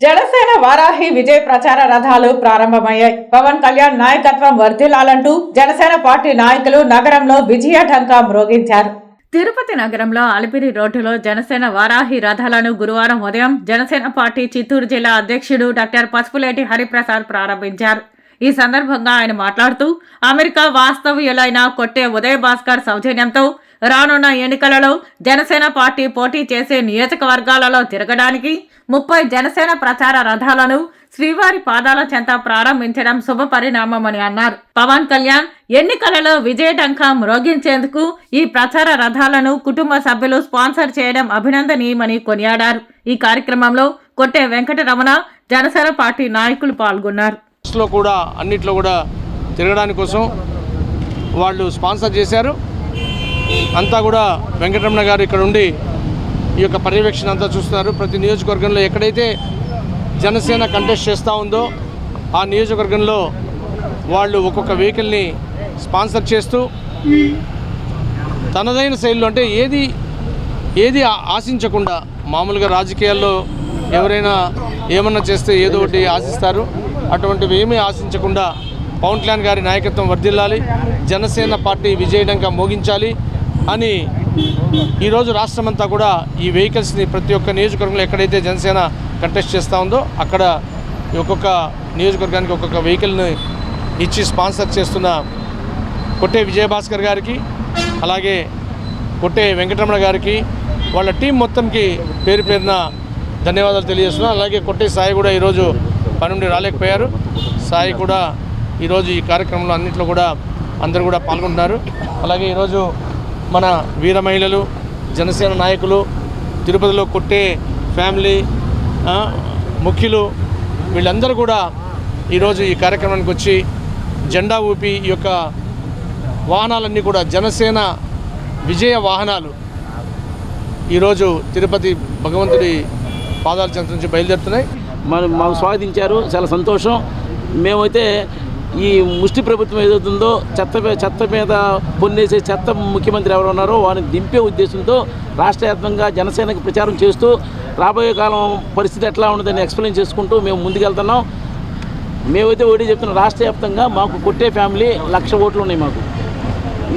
జనసేన వారాహి విజయ ప్రచార రథాలు ప్రారంభమయ్యాయి. పవన్ కళ్యాణ్ నాయకత్వం వర్ధిల్లాలంటూ జనసేన పార్టీ నాయకులు నగరంలో విజయ ఢంకా మ్రోగించారు. తిరుపతి నగరంలో అలిపిరి రోడ్డులో జనసేన వారాహి రథాలను గురువారం ఉదయం జనసేన పార్టీ చిత్తూరు జిల్లా అధ్యక్షుడు డాక్టర్ పసుపులేటి హరిప్రసాద్ ప్రారంభించారు. ఈ సందర్భంగా ఆయన మాట్లాడుతూ అమెరికా వాస్తవ్యులైన కొట్టే ఉదయ భాస్కర్ సౌజన్యంతో రానున్న ఎన్నికలలో జనసేన పార్టీ పోటీ చేసే నియోజకవర్గాలలో తిరగడానికి ముప్పై జనసేన ప్రచార రథాలను శ్రీవారి పాదాల చెంత ప్రారంభించడం శుభపరిణామమని అన్నారు. పవన్ కళ్యాణ్ ఎన్నికలలో విజయటంకా మ్రోగించేందుకు ఈ ప్రచార రథాలను కుటుంబ సభ్యులు స్పాన్సర్ చేయడం అభినందనీయమని కొనియాడారు. ఈ కార్యక్రమంలో కొట్టే వెంకటరమణ జనసేన పార్టీ నాయకులు పాల్గొన్నారు. కూడా అన్నిట్లో కూడా తిరగడానికి కోసం వాళ్ళు స్పాన్సర్ చేశారు. అంతా కూడా వెంకటరమణ గారు ఇక్కడ ఉండి ఈ యొక్క పర్యవేక్షణ అంతా చూస్తున్నారు. ప్రతి నియోజకవర్గంలో ఎక్కడైతే జనసేన కంటెస్ట్ చేస్తూ ఉందో ఆ నియోజకవర్గంలో వాళ్ళు ఒక్కొక్క వెహికల్ని స్పాన్సర్ చేస్తూ తనదైన శైలిలో అంటే ఏది ఏది ఆశించకుండా మామూలుగా రాజకీయాల్లో ఎవరైనా ఏమన్నా చేస్తే ఏదో ఒకటి ఆశిస్తారు. అటువంటివి ఏమీ ఆశించకుండా పవన్ కళ్యాణ్ గారి నాయకత్వం వర్ధిల్లాలి. జనసేన పార్టీ విజయడంగా మోగించాలి. అని ఈరోజు రాష్ట్రమంతా కూడా ఈ వెహికల్స్ని ప్రతి ఒక్క నియోజకవర్గంలో ఎక్కడైతే జనసేన కంటెస్ట్ చేస్తూ ఉందో అక్కడ ఒక్కొక్క నియోజకవర్గానికి ఒక్కొక్క వెహికల్ని ఇచ్చి స్పాన్సర్ చేస్తున్న కొట్టే విజయభాస్కర్ గారికి అలాగే కొట్టే వెంకటరమణ గారికి వాళ్ళ టీం మొత్తంకి పేరు పేరున ధన్యవాదాలు తెలియజేస్తున్నాను అలాగే కొట్టే సాయి కూడా ఈరోజు పని నుండి రాలేకపోయారు. సాయి కూడా ఈరోజు ఈ కార్యక్రమంలో అన్నింటిలో కూడా అందరూ కూడా పాల్గొంటున్నారు. అలాగే ఈరోజు మన వీర మహిళలు జనసేన నాయకులు తిరుపతిలో కొట్టే ఫ్యామిలీ ముఖ్యులు వీళ్ళందరూ కూడా ఈరోజు ఈ కార్యక్రమానికి వచ్చి జెండా ఊపి ఈ యొక్క వాహనాలన్నీ కూడా జనసేన విజయ వాహనాలు ఈరోజు తిరుపతి భగవంతుడి పాదాల చెంత నుంచి బయలుదేరుతున్నాయి. మనం మాకు స్వాగతించారు. చాలా సంతోషం. మేమైతే ఈ ముష్టి ప్రభుత్వం ఏదవుతుందో చెత్త మీద చెత్త మీద పొన్నేసే చెత్త ముఖ్యమంత్రి ఎవరు ఉన్నారో వారిని దింపే ఉద్దేశంతో రాష్ట్ర వ్యాప్తంగా జనసేనకు ప్రచారం చేస్తూ రాబోయే కాలం పరిస్థితి ఎట్లా ఉండదని ఎక్స్ప్లెయిన్ చేసుకుంటూ మేము ముందుకెళ్తున్నాం. మేమైతే ఓడి చెప్తున్నాం రాష్ట్ర వ్యాప్తంగా మాకు కొట్టే ఫ్యామిలీ లక్ష ఓట్లు ఉన్నాయి మాకు.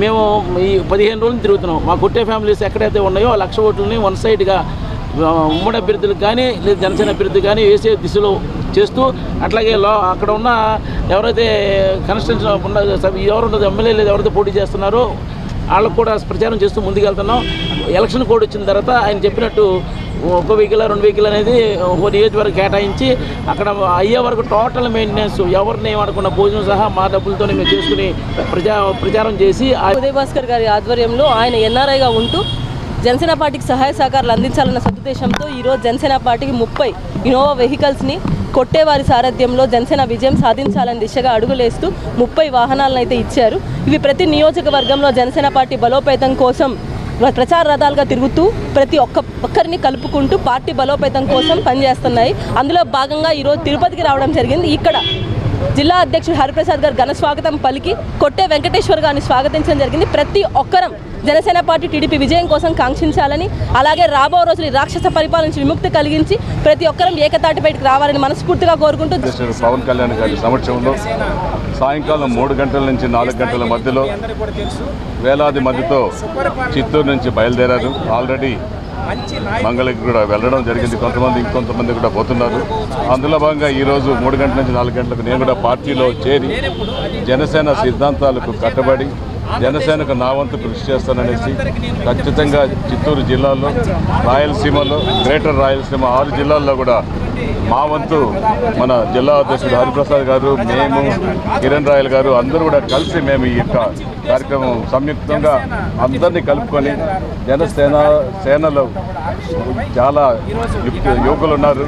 మేము ఈ పదిహేను రోజులు తిరుగుతున్నాం. మా కొట్టే ఫ్యామిలీస్ ఎక్కడైతే ఉన్నాయో ఆ లక్ష ఓట్లని వన్ సైడ్గా ఉమ్మడి అభ్యర్థులకు కానీ లేదా జనసేన అభ్యర్థి కానీ వేసే దిశలో చేస్తూ అట్లాగే లో అక్కడ ఉన్న ఎవరైతే కన్స్టిట్యూషన్ ఉన్న సభ- ఎవరు ఉన్నది ఎమ్మెల్యే లేదు ఎవరైతే పోటీ చేస్తున్నారో వాళ్ళకు కూడా ప్రచారం చేస్తూ ముందుకెళ్తున్నాం. ఎలక్షన్ కోడ్ వచ్చిన తర్వాత ఆయన చెప్పినట్టు ఒక వెహికల్ రెండు వెహికల్ అనేది ఒక నియోజకవర్గం కేటాయించి అక్కడ అయ్యే వరకు టోటల్ మెయింటెనెన్స్ ఎవరిని ఏమనుకున్న భోజనం సహా మా డబ్బులతోనే మేము చేసుకుని ప్రజా ప్రచారం చేసి ఆ ఉదయ్ భాస్కర్ గారి ఆధ్వర్యంలో ఆయన ఎన్ఆర్ఐగా ఉంటూ జనసేన పార్టీకి సహాయ సహకారాలు అందించాలన్న సదుద్దేశంతో ఈరోజు జనసేన పార్టీకి ముప్పై ఇనోవా వెహికల్స్ని కొట్టేవారి సారథ్యంలో జనసేన విజయం సాధించాలని దిశగా అడుగులేస్తూ ముప్పై వాహనాలను అయితే ఇచ్చారు. ఇవి ప్రతి నియోజకవర్గంలో జనసేన పార్టీ బలోపేతం కోసం ప్రచార రథాలుగా తిరుగుతూ ప్రతి ఒక్క ఒక్కరిని కలుపుకుంటూ పార్టీ బలోపేతం కోసం పనిచేస్తున్నాయి. అందులో భాగంగా ఈరోజు తిరుపతికి రావడం జరిగింది. ఇక్కడ జిల్లా అధ్యక్షుడు హరిప్రసాద్ గారు ఘన స్వాగతం పలికి కొట్టే వెంకటేశ్వర్ గారిని స్వాగతించడం జరిగింది. ప్రతి ఒక్కరం జనసేన పార్టీ టీడీపీ విజయం కోసం కాంక్షించాలని అలాగే రాబో రోజులు రాక్షస పరిపాలన నుంచి విముక్తి కలిగించి ప్రతి ఒక్కరం ఏకతాటిపైకి రావాలని మనస్ఫూర్తిగా కోరుకుంటూ పవన్ కళ్యాణ్ గారి సమక్షంలో సాయంకాలం మూడు గంటల నుంచి నాలుగు గంటల మధ్యలో వేలాది మందితో చిత్తూరు నుంచి బయలుదేరారు. ఆల్రెడీ మంగళకి కూడా వెళ్ళడం జరిగింది. కొంతమంది ఇంకొంతమంది కూడా పోతున్నారు. అందులో భాగంగా ఈరోజు మూడు గంటల నుంచి నాలుగు గంటలకు నేను కూడా పార్టీలో చేరి జనసేన సిద్ధాంతాలకు కట్టబడి జనసేనకు నా వంతు కృషి చేస్తాననేసి ఖచ్చితంగా చిత్తూరు జిల్లాలో రాయలసీమలో గ్రేటర్ రాయలసీమ ఆరు జిల్లాల్లో కూడా మా వంతు మన జిల్లా అధ్యక్షుడు హరిప్రసాద్ గారు మేము కిరణ్ రాయల్ గారు అందరూ కూడా కలిసి మేము ఈ యొక్క కార్యక్రమం సంయుక్తంగా అందరినీ కలుపుకొని జనసేన సేనలో చాలా యువకులు ఉన్నారు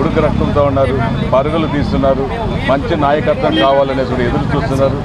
ఉడుకు రక్తంతో ఉన్నారు పరుగులు తీస్తున్నారు మంచి నాయకత్వం కావాలనేసి ఎదురు చూస్తున్నారు.